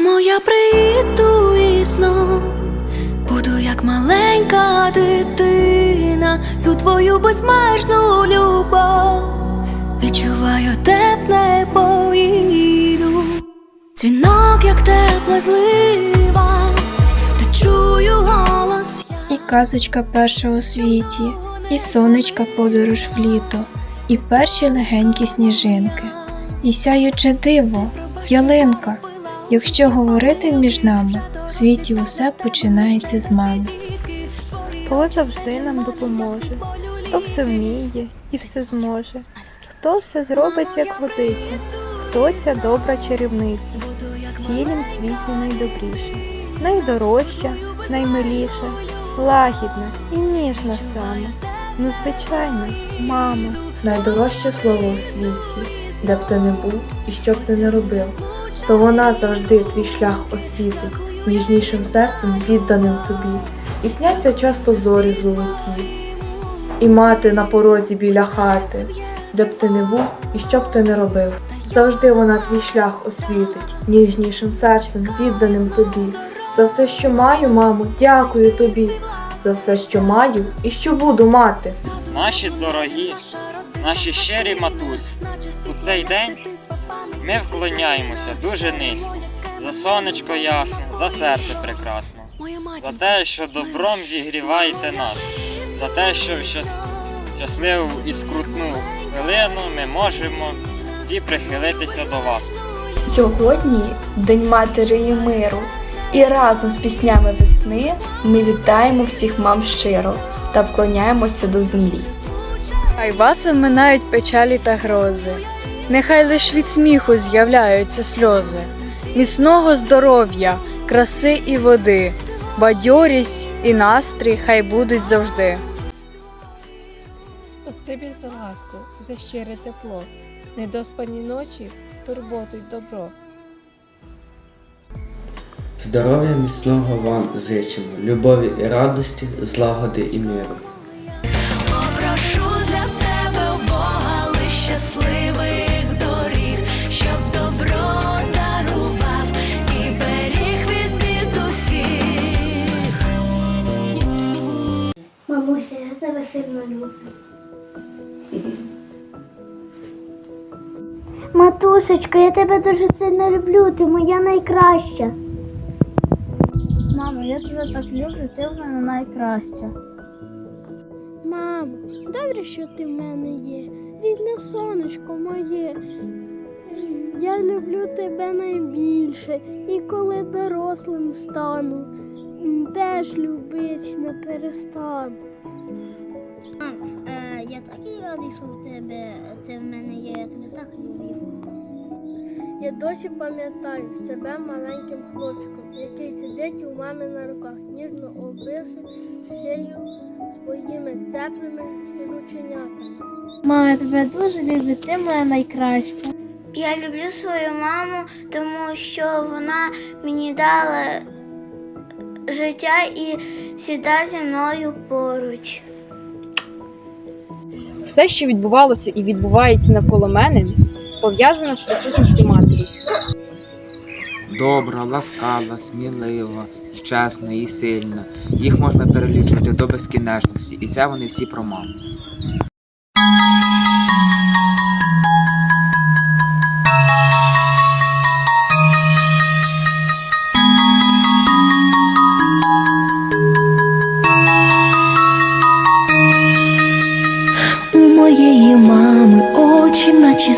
Мамо, я приїду і знов буду як маленька дитина, всю твою безмежну любов. Відчуваю тепле поїду. Дзвінок, як тепла злива, та чую голос. І казочка перша у світі, і сонечка подорож в літо, і перші легенькі сніжинки, і сяюче диво, ялинка. Якщо говорити між нами, в світі усе починається з мами. Хто завжди нам допоможе, хто все вміє і все зможе, хто все зробить, як годиться, хто ця добра чарівниця, в цілім світі найдобріша, найдорожча, наймиліша, лагідна і ніжна сама. Ну, звичайно, мама. найдорожче слово у світі, де б ти не був і що б ти не робив, то вона завжди твій шлях освітить, ніжнішим серцем відданим тобі, і сняться часто зорі золоті, і мати на порозі біля хати, де б ти не був і що б ти не робив. Завжди вона твій шлях освітить, ніжнішим серцем відданим тобі. За все, що маю, мамо, дякую тобі, за все, що маю і що буду мати. Наші дорогі, наші щирі матусі, у цей день ми вклоняємося дуже низько. За сонечко ясне, за серце прекрасне, за те, що добром зігріваєте нас, за те, що в щасливу і скрутну хвилину ми можемо всі прихилитися до вас. Сьогодні День Матері і миру, і разом з піснями весни ми вітаємо всіх мам щиро та вклоняємося до землі. Хай вас оминають печалі та грози, нехай лиш від сміху з'являються сльози, міцного здоров'я, краси і води, бадьорість і настрій хай будуть завжди. Спасибі за ласку, за щире тепло, недоспані ночі, турботу й добро. Здоров'я міцного вам зичимо, любові і радості, злагоди і миру. Попрошу для тебе у Бога лиш щасливих Мамуся, я тебе сильно люблю. Матусечко, я тебе дуже сильно люблю, ти моя найкраща. Мамо, я тебе так люблю, ти в мене найкраща. Мамо, добре, що ти в мене є, рідне сонечко моє. Я люблю тебе найбільше, і коли дорослим стану, теж любить не перестану. Е, я такий радий, що в тебе ти в мене є, я тебе так люблю. Я досі пам'ятаю себе маленьким хлопчиком, який сидить у мами на руках, ніжно оббивши шию своїми теплими рученятами. Мама, я тебе дуже люблю, ти моя найкраща. Я люблю свою маму, тому що вона мені дала життя і завжди зі мною поруч. Все, що відбувалося і відбувається навколо мене, пов'язано з присутністю матері. Добра, ласкава, смілива, чесна і сильна. Їх можна перелічувати до безкінечності, і це вони всі про маму.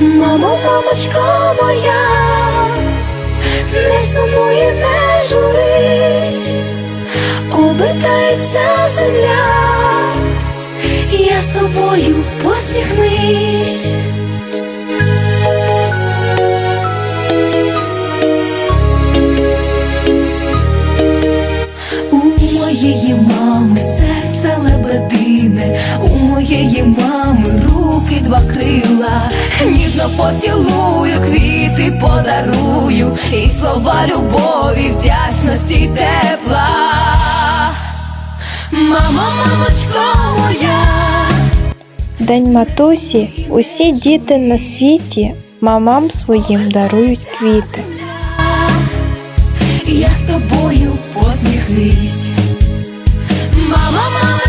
Мамо, мамочко моя, не сумуй, і не журись, обертається земля, я з тобою посміхнись. Лебедине, у моєї мами руки два крила, ніжно поцілую, квіти подарую, і слова любові, вдячності й тепла. Мама, мамочко моя. В день матусі усі діти на світі мамам своїм дарують квіти. Я з тобою посміхнись. Мама, мама,